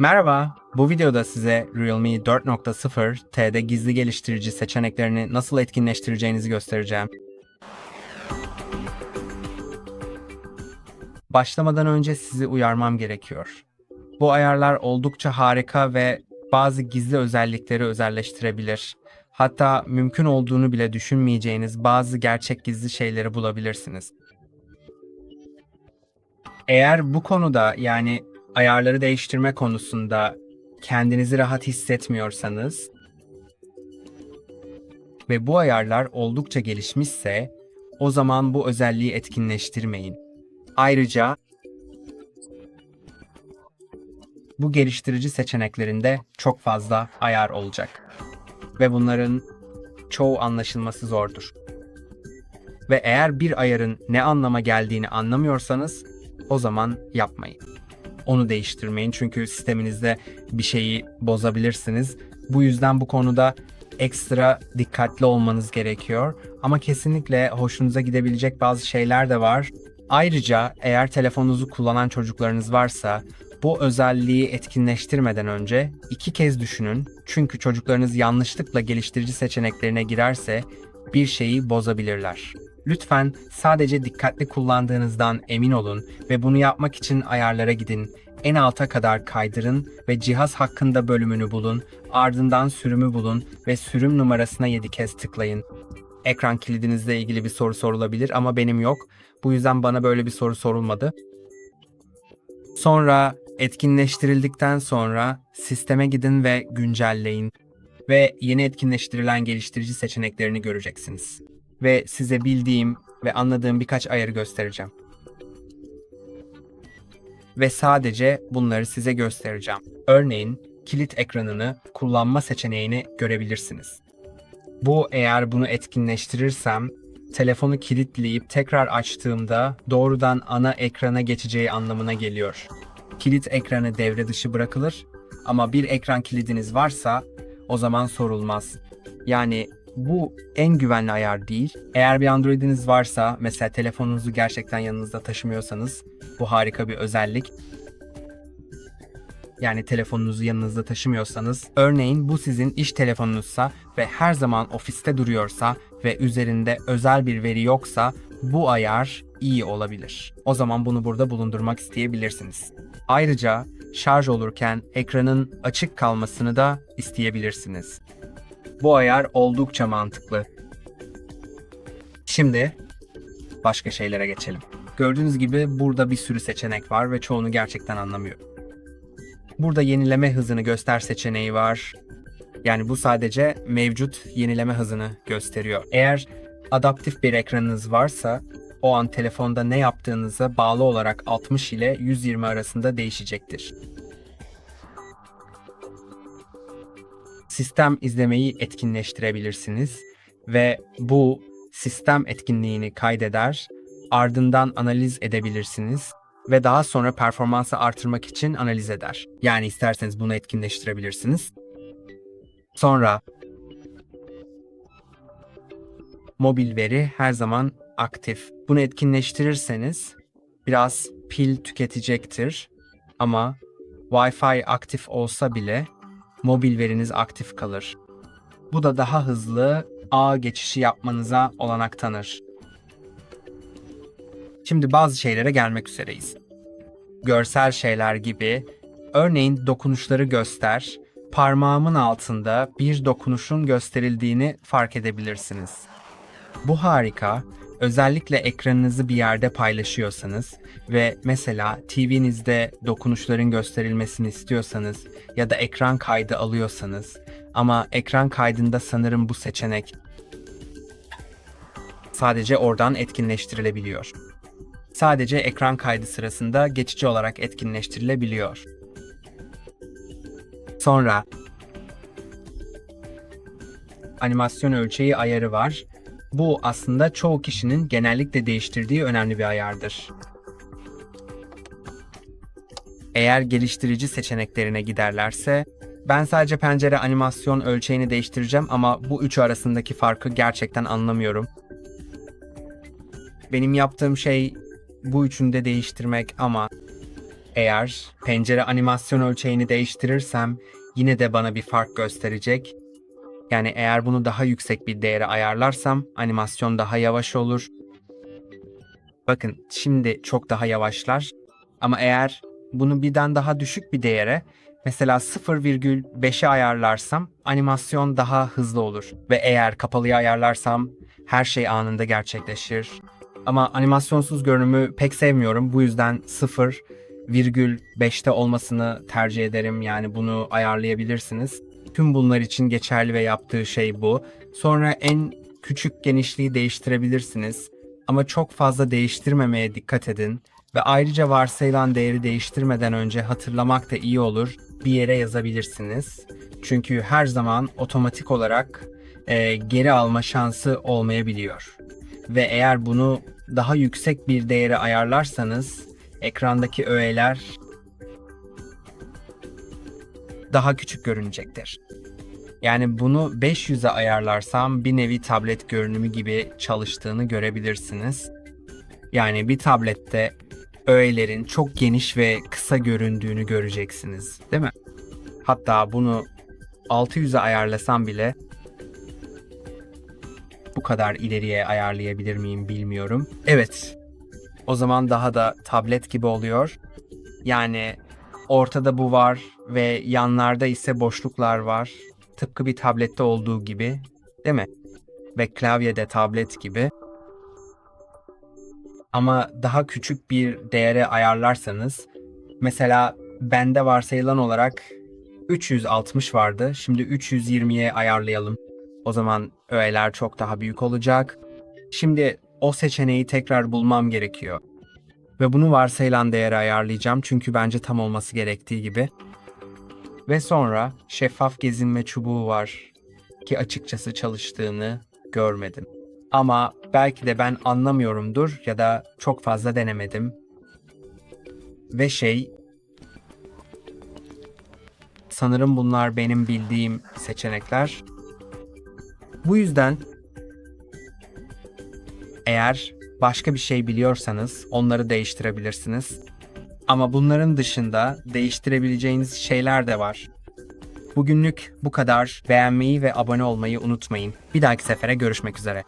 Merhaba, bu videoda size Realme 4.0 T'de gizli geliştirici seçeneklerini nasıl etkinleştireceğinizi göstereceğim. Başlamadan önce sizi uyarmam gerekiyor. Bu ayarlar oldukça harika ve bazı gizli özellikleri özelleştirebilir. Hatta mümkün olduğunu bile düşünmeyeceğiniz bazı gerçek gizli şeyleri bulabilirsiniz. Eğer bu konuda yani ayarları değiştirme konusunda kendinizi rahat hissetmiyorsanız ve bu ayarlar oldukça gelişmişse o zaman bu özelliği etkinleştirmeyin. Ayrıca bu geliştirici seçeneklerinde çok fazla ayar olacak ve bunların çoğu anlaşılması zordur. Ve eğer bir ayarın ne anlama geldiğini anlamıyorsanız o zaman yapmayın. Onu değiştirmeyin çünkü sisteminizde bir şeyi bozabilirsiniz. Bu yüzden bu konuda ekstra dikkatli olmanız gerekiyor. Ama kesinlikle hoşunuza gidebilecek bazı şeyler de var. Ayrıca eğer telefonunuzu kullanan çocuklarınız varsa bu özelliği etkinleştirmeden önce iki kez düşünün. Çünkü çocuklarınız yanlışlıkla geliştirici seçeneklerine girerse bir şeyi bozabilirler. Lütfen sadece dikkatli kullandığınızdan emin olun ve bunu yapmak için ayarlara gidin. En alta kadar kaydırın ve cihaz hakkında bölümünü bulun, ardından sürümü bulun ve sürüm numarasına 7 kez tıklayın. Ekran kilidinizle ilgili bir soru sorulabilir ama benim yok. Bu yüzden bana böyle bir soru sorulmadı. Sonra etkinleştirildikten sonra sisteme gidin ve güncelleyin ve yeni etkinleştirilen geliştirici seçeneklerini göreceksiniz. Ve size bildiğim ve anladığım birkaç ayarı göstereceğim. Ve sadece bunları size göstereceğim. Örneğin kilit ekranını kullanma seçeneğini görebilirsiniz. Bu eğer bunu etkinleştirirsem telefonu kilitleyip tekrar açtığımda doğrudan ana ekrana geçeceği anlamına geliyor. Kilit ekranı devre dışı bırakılır ama bir ekran kilidiniz varsa o zaman sorulmaz. Yani bu en güvenli ayar değil. Eğer bir Android'iniz varsa, mesela telefonunuzu gerçekten yanınızda taşımıyorsanız bu harika bir özellik. Yani telefonunuzu yanınızda taşımıyorsanız, örneğin bu sizin iş telefonunuzsa ve her zaman ofiste duruyorsa ve üzerinde özel bir veri yoksa bu ayar iyi olabilir. O zaman bunu burada bulundurmak isteyebilirsiniz. Ayrıca şarj olurken ekranın açık kalmasını da isteyebilirsiniz. Bu ayar oldukça mantıklı. Şimdi başka şeylere geçelim. Gördüğünüz gibi burada bir sürü seçenek var ve çoğunu gerçekten anlamıyorum. Burada yenileme hızını göster seçeneği var. Yani bu sadece mevcut yenileme hızını gösteriyor. Eğer adaptif bir ekranınız varsa o an telefonda ne yaptığınıza bağlı olarak 60 ile 120 arasında değişecektir. Sistem izlemeyi etkinleştirebilirsiniz ve bu sistem etkinliğini kaydeder, ardından analiz edebilirsiniz ve daha sonra performansı artırmak için analiz eder. Yani isterseniz bunu etkinleştirebilirsiniz. Sonra mobil veri her zaman aktif. Bunu etkinleştirirseniz biraz pil tüketecektir ama Wi-Fi aktif olsa bile mobil veriniz aktif kalır. Bu da daha hızlı ağ geçişi yapmanıza olanak tanır. Şimdi bazı şeylere gelmek üzereyiz. Görsel şeyler gibi, örneğin dokunuşları göster, parmağımın altında bir dokunuşun gösterildiğini fark edebilirsiniz. Bu harika, özellikle ekranınızı bir yerde paylaşıyorsanız ve mesela TV'nizde dokunuşların gösterilmesini istiyorsanız ya da ekran kaydı alıyorsanız ama ekran kaydında sanırım bu seçenek sadece oradan etkinleştirilebiliyor. Sadece ekran kaydı sırasında geçici olarak etkinleştirilebiliyor. Sonra animasyon ölçeği ayarı var. Bu aslında çoğu kişinin genellikle değiştirdiği önemli bir ayardır. Eğer geliştirici seçeneklerine giderlerse, ben sadece pencere animasyon ölçeğini değiştireceğim ama bu üçü arasındaki farkı gerçekten anlamıyorum. Benim yaptığım şey bu üçünü de değiştirmek ama eğer pencere animasyon ölçeğini değiştirirsem yine de bana bir fark gösterecek. Yani eğer bunu daha yüksek bir değere ayarlarsam animasyon daha yavaş olur. Bakın şimdi çok daha yavaşlar. Ama eğer bunu birden daha düşük bir değere mesela 0,5'e ayarlarsam animasyon daha hızlı olur. Ve eğer kapalıya ayarlarsam her şey anında gerçekleşir. Ama animasyonsuz görünümü pek sevmiyorum. Bu yüzden 0,5'te olmasını tercih ederim. Yani bunu ayarlayabilirsiniz. Tüm bunlar için geçerli ve yaptığı şey bu. Sonra en küçük genişliği değiştirebilirsiniz. Ama çok fazla değiştirmemeye dikkat edin. Ve ayrıca varsayılan değeri değiştirmeden önce hatırlamak da iyi olur. Bir yere yazabilirsiniz. Çünkü her zaman otomatik olarak e, geri alma şansı olmayabiliyor. Ve eğer bunu daha yüksek bir değere ayarlarsanız ekrandaki öğeler daha küçük görünecektir. Yani bunu 500'e ayarlarsam bir nevi tablet görünümü gibi çalıştığını görebilirsiniz. Yani bir tablette öğelerin çok geniş ve kısa göründüğünü göreceksiniz, değil mi? Hatta bunu 600'e ayarlasam bile bu kadar ileriye ayarlayabilir miyim bilmiyorum. Evet. O zaman daha da tablet gibi oluyor. Yani ortada bu var ve yanlarda ise boşluklar var. Tıpkı bir tablette olduğu gibi, değil mi? Ve klavyede tablet gibi. Ama daha küçük bir değere ayarlarsanız, mesela bende varsayılan olarak 360 vardı. Şimdi 320'ye ayarlayalım. O zaman öğeler çok daha büyük olacak. Şimdi o seçeneği tekrar bulmam gerekiyor. Ve bunu varsayılan değere ayarlayacağım çünkü bence tam olması gerektiği gibi. Ve sonra şeffaf gezinme çubuğu var ki açıkçası çalıştığını görmedim. Ama belki de ben anlamıyorumdur ya da çok fazla denemedim. Ve şey sanırım bunlar benim bildiğim seçenekler. Bu yüzden eğer başka bir şey biliyorsanız onları değiştirebilirsiniz. Ama bunların dışında değiştirebileceğiniz şeyler de var. Bugünlük bu kadar. Beğenmeyi ve abone olmayı unutmayın. Bir dahaki sefere görüşmek üzere.